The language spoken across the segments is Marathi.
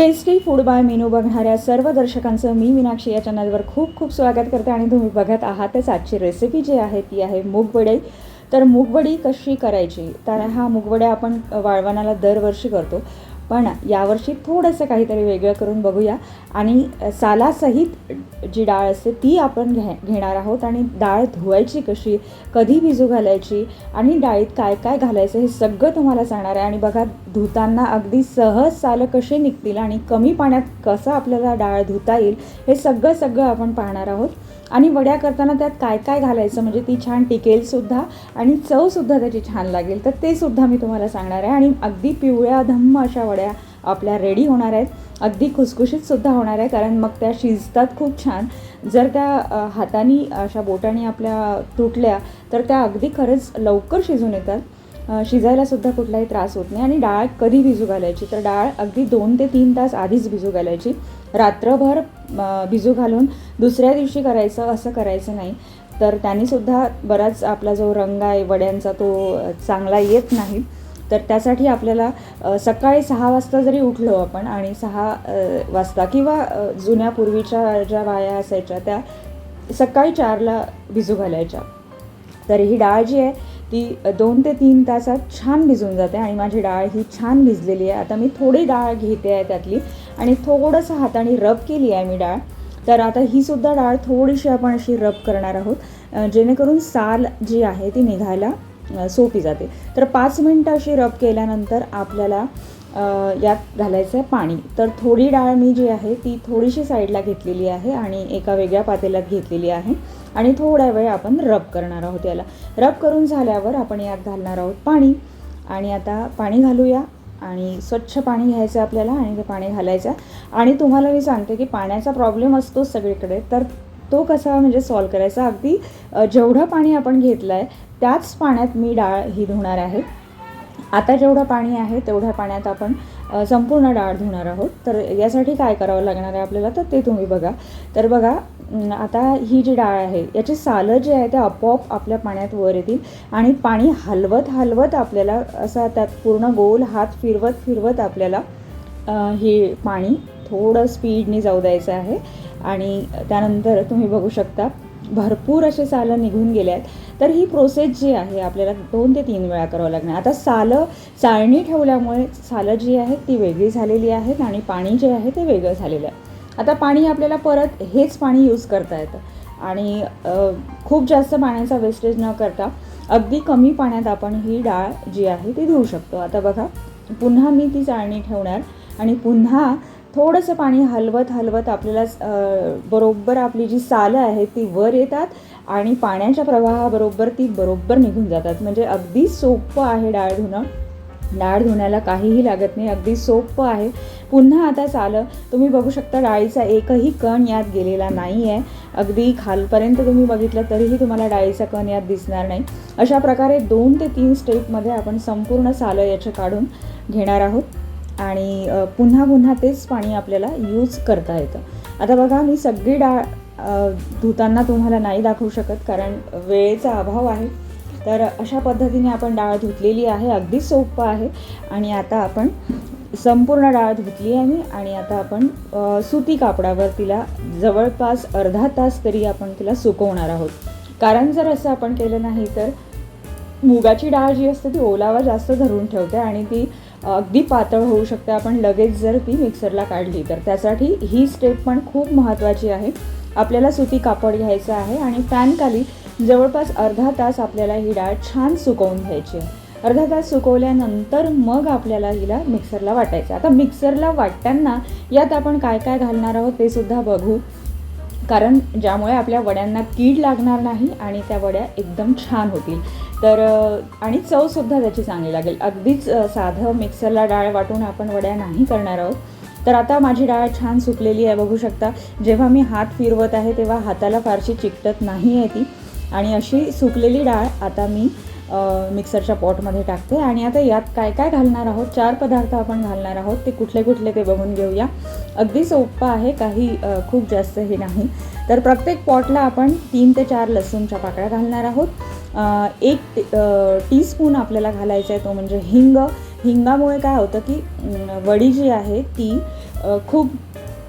टेस्टी फूड बाय मेनू बघणाऱ्या सर्व दर्शकांचं मी मीनाक्षी या चॅनलवर खूप खूप स्वागत करते आणि तुम्ही बघत आहातच आजची रेसिपी जी आहे ती आहे मूगवडे. तर मूगवडी कशी करायची? तर हा मूगवड्या आपण वाळवणाला दरवर्षी करतो. पण यावर्षी थोडंसं काहीतरी वेगळं करून बघूया. आणि सालासहित जी डाळ असते ती आपण घे घेणार आहोत. आणि डाळ धुवायची कशी कधी भिजू घालायची आणि डाळीत काय काय घालायचं हे सगळं तुम्हाला सांगणार आहे. आणि बघा धुताना अगदी सहज सालं कसे निघतील आणि कमी पाण्यात कसं आपल्याला डाळ धुता येईल हे सगळं सगळं आपण पाहणार आहोत. आणि वड्या करताना त्यात काय काय घालायचं म्हणजे ती छान टिकेलसुद्धा आणि चवसुद्धा त्याची छान लागेल. तर ते सुद्धा मी तुम्हाला सांगणार आहे आणि अगदी पिवळ्या धम्म अशा वड्या आपल्या रेडी होणार आहेत. अगदी खुसखुशीतसुद्धा होणार आहे कारण मग त्या शिजतात खूप छान. जर त्या हातानी हाताने अशा बोटाने आपल्या तुटल्या तर त्या अगदी खरंच लवकर शिजून येतात. शिजायलासुद्धा कुठलाही त्रास होत नाही. आणि डाळ कधी भिजू घालायची? तर डाळ अगदी दोन ते तीन तास आधीच भिजू घालायची. रात्रभर भिजू घालून दुसऱ्या दिवशी करायचं असं करायचं नाही. तर त्यानेसुद्धा बराच आपला जो रंग आहे वड्यांचा तो चांगला येत नाही. तर त्यासाठी आपल्याला सकाळी सहा वाजता जरी उठलो आपण आणि सहा वाजता किंवा जुन्या पूर्वीच्या ज्या वाया असायच्या त्या सकाळी चारला भिजू घालायच्या. तर ही डाळ जी आहे ती दोन ते तीन तासात छान भिजून जाते आणि माझी डाळ ही छान भिजलेली आहे. आता मी थोडी डाळ घेते आहे त्यातली आणि थोडंसं हाताने रब केली आहे मी डाळ. तर आता ही सुद्धा डाळ थोडीशी आपण अशी रब करणार आहोत जेणेकरून साल जी आहे ती निघायला सोपी जाते. तर पाच मिनटं अशी रब केल्यानंतर आपल्याला यात घालायचं आहे पाणी. तर थोडी डाळ मी जी आहे ती थोडीशी साईडला घेतलेली आहे आणि एका वेगळ्या पातेल्यात घेतलेली आहे. आणि थोडा वेळ आपण रब करणार आहोत याला. रब करून झाल्यावर आपण यात घालणार आहोत पाणी. आणि आता पाणी घालूया. आणि स्वच्छ पाणी घ्यायचं आपल्याला आणि ते पाणी घालायचं आणि तुम्हाला मी सांगते की पाण्याचा प्रॉब्लेम असतोच सगळीकडे. तर तो कसा म्हणजे सॉल्व करायचा? अगदी जेवढं पाणी आपण घेतलं आहे त्याच पाण्यात मी डाळ ही धुणार आहे. आता जेवढं पाणी आहे तेवढ्या पाण्यात आपण संपूर्ण डाळ धुणार आहोत. तर यासाठी काय करावं लागणार आहे आपल्याला तर ते तुम्ही बघा. तर बघा आता ही जी डाळ आहे याची सालं जे आहे ते आपोआप आपल्या पाण्यात वर येतील आणि पाणी हलवत हलवत आपल्याला असा त्यात पूर्ण गोल हात फिरवत फिरवत आपल्याला हे पाणी थोडं स्पीडने जाऊ द्यायचं आहे. आणि त्यानंतर तुम्ही बघू शकता भरपूर असे सालं निघून गेले आहेत तर ही प्रोसेस जी आहे आपल्याला दोन ते तीन वेळा करावं लागणार. आता सालं चाळणी ठेवल्यामुळे सालं जी आहेत ती वेगळी झालेली आहेत आणि पाणी जे आहे ते वेगळं झालेलं आहे. आता पाणी आपल्याला परत हेच पाणी यूज करता येतं. आणि खूप जास्त पाण्याचा वेस्टेज न करता अगदी कमी पाण्यात आपण ही डाळ जी आहे ती धुवू शकतो. आता बघा पुन्हा मी ती चाळणी ठेवणार आणि पुन्हा थोडंसं पाणी हलवत हलवत आपल्याला बरोबर आपली जी सालं आहेत ती वर येतात आणि पाण्याच्या प्रवाहाबरोबर ती बरोबर निघून जातात. म्हणजे अगदी सोपं आहे डाळ धुणं. डाळ धुण्याला काहीही लागत नाही अगदी सोपं आहे. पुन्हा आता सालं तुम्ही बघू शकता डाळीचा एकही कण यात गेलेला नाही आहे अगदी खालपर्यंत तुम्ही बघितलं तरीही तुम्हाला डाळीचा कण यात दिसणार नाही. अशा प्रकारे दोन ते तीन स्टेपमध्ये आपण संपूर्ण सालं याचं काढून घेणार आहोत. आणि पुन्हा पुन्हा तेच पाणी आपल्याला यूज करता येतं. आता बघा मी सगळी डाळ धुताना तुम्हाला नाही दाखवू शकत कारण वेळेचा अभाव आहे. तर अशा पद्धतीने आपण डाळ धुतलेली आहे अगदी सोपं आहे. आणि आता आपण संपूर्ण डाळ धुतली आहे मी आणि आता आपण सुती कापडावर तिला जवळपास अर्धा तास तरी आपण तिला सुकवणार आहोत. कारण जर असं आपण केलं नाही तर मुगाची डाळ जी असते ती ओलावा जास्त धरून ठेवते आणि ती अगदी पातळ होऊ शकते. आपण लगेच जर ती मिक्सरला काढली तर. त्यासाठी ही स्टेप पण खूप महत्त्वाची आहे. आपल्याला सुती कापड घ्यायचं आहे आणि फॅनखाली जवळपास अर्धा तास आपल्याला ही डाळ छान सुकवून घ्यायची आहे. अर्धा तास सुकवल्यानंतर मग आपल्याला हिला मिक्सरला वाटायचं. आता मिक्सरला वाटताना यात आपण काय काय घालणार आहोत ते सुद्धा बघू. कारण ज्यामुळे आपल्या वड्यांना कीड लागणार नाही आणि त्या वड्या एकदम छान होतील. तर आणि चवसुद्धा त्याची चांगली लागेल. अगदीच साधं मिक्सरला डाळ वाटून आपण वड्या नाही करणार आहोत. तर आता माझी डाळ छान सुकलेली आहे बघू शकता. जेव्हा मी हात फिरवत आहे तेव्हा हाताला फारशी चिकटत नाही आहे ती. आणि अशी सुकलेली डाळ आता मी मिक्सरच्या पॉटमध्ये टाकते. आणि आता यात काय काय घालणार आहोत? चार पदार्थ आपण घालणार आहोत. ते कुठले कुठले ते बघून घेऊया. अगदी सोपं आहे. काही खूप जास्त हे नाही. तर प्रत्येक पॉटला आपण तीन ते चार लसूणच्या पाकळ्या घालणार आहोत. एक टी- टीस्पून आपल्याला घालायचा आहे तो म्हणजे हिंग. हिंगामुळे काय होतं की वडी जी आहे ती खूप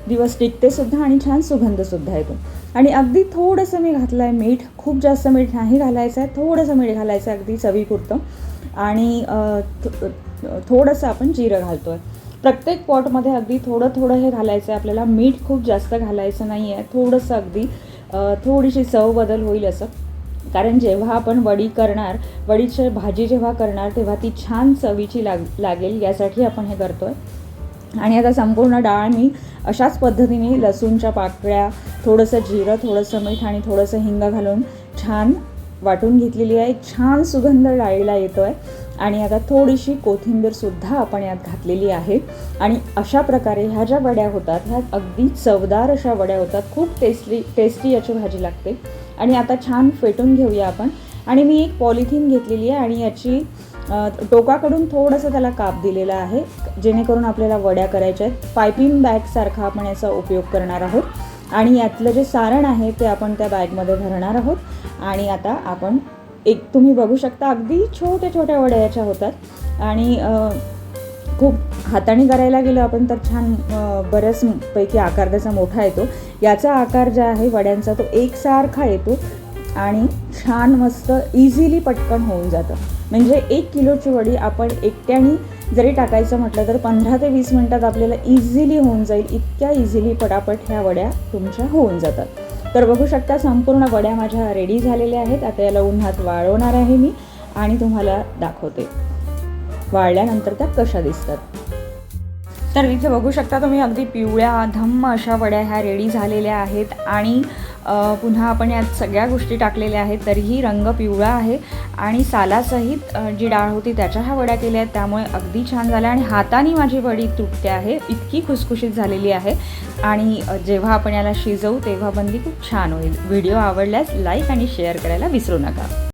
दिवस टिकतेसुद्धा आणि छान सुगंधसुद्धा येतो. आणि अगदी थोडंसं मी घातलं आहे मीठ खूप जास्त मीठ नाही घालायचं आहे थोडंसं मीठ घालायचं आहे अगदी चवीपुरतं. आणि थोडंसं आपण जिरं घालतो आहे प्रत्येक पॉटमध्ये अगदी थोडं थोडं हे घालायचं आहे आपल्याला मीठ खूप जास्त घालायचं नाही आहे थोडंसं अगदी थोडीशी चव बदल होईल असं. कारण जेव्हा आपण वडी करणार वडीची भाजी जेव्हा करणार तेव्हा ती छान चवीची लाग लागेल यासाठी आपण हे करतो आहे आणि आता संपूर्ण डाळ मी अशाच पद्धतीने लसूणच्या पाकळ्या थोडंसं जिरं थोडंसं मीठ आणि थोडंसं हिंग घालून छान वाटून घेतलेली आहे. छान सुगंध डाळीला येतो आहे आणि आता थोडीशी कोथिंबीरसुद्धा आपण यात घातलेली आहे. आणि अशा प्रकारे ह्या ज्या वड्या होतात ह्या अगदी चवदार अशा वड्या होतात. खूप टेस्टी टेस्टी याची भाजी लागते. आणि आता छान फेटून घेऊया आपण. आणि मी एक पॉलिथिन घेतलेली आहे आणि याची टोकाकडून थोडंसं त्याला काप दिलेला आहे जेणेकरून आपल्याला वड्या करायच्या आहेत. पायपिंग बॅगसारखा आपण याचा उपयोग करणार आहोत. आणि यातलं जे सारण आहे ते आपण त्या बॅगमध्ये भरणार आहोत. आणि आता आपण एक तुम्ही बघू शकता अगदी छोट्या छोट्या वड्या याच्या होतात. आणि खूप हाताने करायला गेलो आपण तर छान बऱ्याच पैकी आकार त्याचा मोठा येतो. याचा आकार जो आहे वड्यांचा तो एकसारखा येतो. आणि छान मस्त इझिली पटकन होऊन जातं. म्हणजे एक किलोची वडी आपण एकट्याने जरी टाकायचं म्हटलं तर पंधरा ते वीस मिनटात आपल्याला इझिली होऊन जाईल. इतक्या इझिली पटापट ह्या वड्या तुमच्या होऊन जातात. तर बघू शकता संपूर्ण वड्या माझ्या रेडी झालेल्या आहेत. आता याला उन्हात वाळवणार आहे मी आणि तुम्हाला दाखवते. वाळल्यानंतर त्या कशा दिसतात. तर इथे बघू शकता तुम्ही अगदी पिवळ्या धम्म अशा वड्या ह्या रेडी झालेल्या आहेत. आणि पुन्हा आपण यात सगळ्या गोष्टी टाकलेल्या आहेत. तरीही रंग पिवळा आहे. आणि सालासहित जी डाळ होती त्याच्या ह्या वड्या केल्या आहेत. त्यामुळे अगदी छान झाल्या आणि हाताने माझी वडी तुटते आहे. इतकी खुसखुशीत झालेली आहे. आणि जेव्हा आपण याला शिजवू तेव्हा बंदी खूप छान होईल. व्हिडिओ आवडल्यास लाईक आणि शेअर करायला विसरू नका.